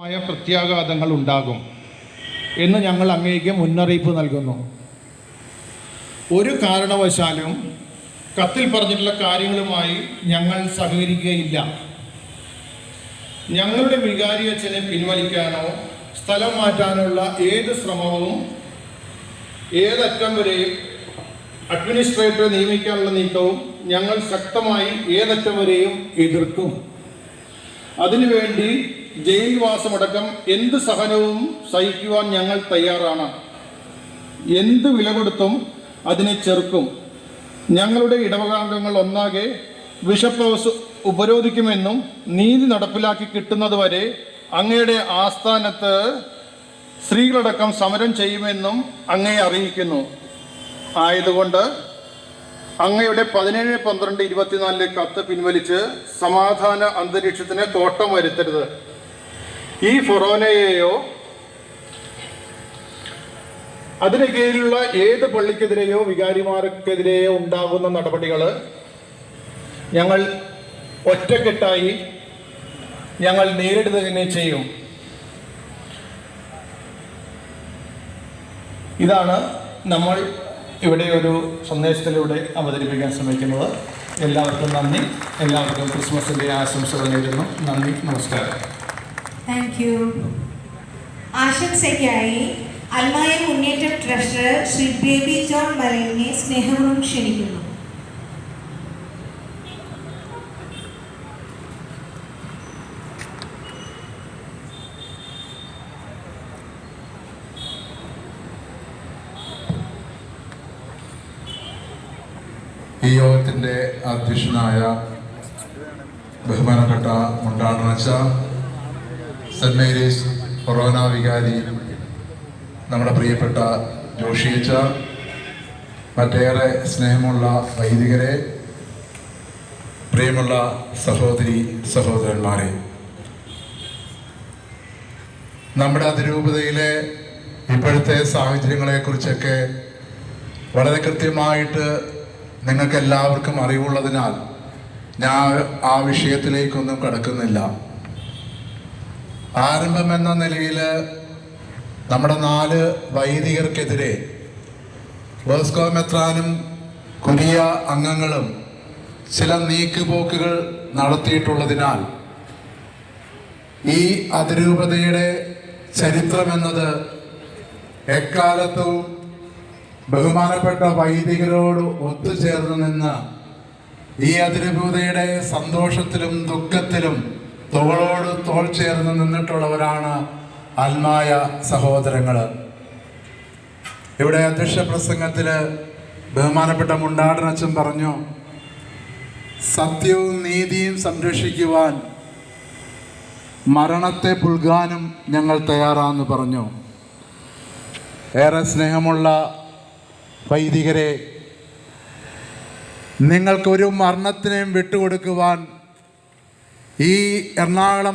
മായ പ്രത്യാഘാതങ്ങൾ ഉണ്ടാകും എന്ന് ഞങ്ങൾ അങ്ങേക്ക് മുന്നറിയിപ്പ് നൽകുന്നു. ഒരു കാരണവശാലും കത്തിൽ പറഞ്ഞിട്ടുള്ള കാര്യങ്ങളുമായി ഞങ്ങൾ സഹകരിക്കുകയില്ല. ഞങ്ങളുടെ വികാരി അച്ഛനെ പിൻവലിക്കാനോ സ്ഥലം മാറ്റാനുള്ള ഏത് ശ്രമവും ഏതറ്റം വരെയും അഡ്മിനിസ്ട്രേറ്ററെ നിയമിക്കാനുള്ള നീക്കവും ഞങ്ങൾ ശക്തമായി ഏതറ്റം വരെയും എതിർക്കും. അതിനുവേണ്ടി ജയിൽവാസമടക്കം എന്ത് സഹനവും സഹിക്കുവാൻ ഞങ്ങൾ തയ്യാറാണ്. എന്ത് വില കൊടുത്തും അതിനെ ചെറുക്കും. ഞങ്ങളുടെ ഇടവകാംഗങ്ങൾ ഒന്നാകെ ബിഷപ്പ് ഉപരോധിക്കുമെന്നും നീതി നടപ്പിലാക്കി കിട്ടുന്നതുവരെ അങ്ങയുടെ ആസ്ഥാനത്ത് സ്ത്രീകളടക്കം സമരം ചെയ്യുമെന്നും അങ്ങയെ അറിയിക്കുന്നു. ആയതുകൊണ്ട് അങ്ങയുടെ പതിനേഴ് പന്ത്രണ്ട് ഇരുപത്തിനാലിലെ കത്ത് പിൻവലിച്ച് സമാധാന അന്തരീക്ഷത്തിന് തോട്ടം വരുത്തരുത്. ഈ ഫൊറോനയെയോ അതിന് കീഴിലുള്ള ഏത് പള്ളിക്കെതിരെയോ വികാരിമാർക്കെതിരെയോ ഉണ്ടാകുന്ന നടപടികൾ ഞങ്ങൾ ഒറ്റക്കെട്ടായി ഞങ്ങൾ നേരിടുക തന്നെ ചെയ്യും. ഇതാണ് നമ്മൾ ഇവിടെ ഒരു സന്ദേശത്തിലൂടെ അവതരിപ്പിക്കാൻ ശ്രമിക്കുന്നത്. എല്ലാവർക്കും നന്ദി. എല്ലാവർക്കും ക്രിസ്മസിന്റെ ആശംസകൾ നേരുന്നു. നന്ദി. നമസ്കാരം. താങ്ക് യു ആശംസയ്ക്കായി അൽമായ മുന്നേറ്റ ട്രഷറർ ശ്രീ ബേബി ജോൺ മലയിനെ സ്നേഹപൂർവം ക്ഷണിക്കുന്നു. ഈ യോഗത്തിന്റെ അധ്യക്ഷനായ ബഹുമാനപ്പെട്ട മുണ്ടാണച്ച സെന്റ് മേരീസ് കൊറോന വികാരി നമ്മുടെ പ്രിയപ്പെട്ട ജോഷിയച്ച മറ്റേറെ സ്നേഹമുള്ള വൈദികരെ പ്രിയമുള്ള സഹോദരി സഹോദരന്മാരെ. നമ്മുടെ അതിരൂപതയിലെ ഇപ്പോഴത്തെ സാഹചര്യങ്ങളെക്കുറിച്ചൊക്കെ വളരെ കൃത്യമായിട്ട് നിങ്ങൾക്ക് എല്ലാവർക്കും അറിവുള്ളതിനാൽ ഞാൻ ആ വിഷയത്തിലേക്കൊന്നും കടക്കുന്നില്ല. ആരംഭം എന്ന നിലയിൽ നമ്മുടെ നാല് വൈദികർക്കെതിരെ വേസ്കോ മെത്രാനും കുരിയ അംഗങ്ങളും ചില നീക്കുപോക്കുകൾ നടത്തിയിട്ടുള്ളതിനാൽ ഈ അതിരൂപതയുടെ ചരിത്രമെന്നത് എക്കാലത്തും ബഹുമാനപ്പെട്ട വൈദികരോട് ഒത്തുചേർന്ന് നിന്ന് ഈ അതിരൂപതയുടെ സന്തോഷത്തിലും ദുഃഖത്തിലും തോളോട് തോൾ ചേർന്ന് നിന്നിട്ടുള്ളവരാണ് ആത്മായ സഹോദരങ്ങൾ ഇവിടെ അധ്യക്ഷ പ്രസംഗത്തിൽ ബഹുമാനപ്പെട്ട മുണ്ടാടനച്ചൻ പറഞ്ഞു സത്യവും നീതിയും സംരക്ഷിക്കുവാൻ മരണത്തെ പുൽകാനും ഞങ്ങൾ തയ്യാറാന്ന് പറഞ്ഞു. ഏറെ സ്നേഹമുള്ള വൈദികരെ നിങ്ങൾക്കൊരു മരണത്തിനെയും വിട്ടുകൊടുക്കുവാൻ ഈ എറണാകുളം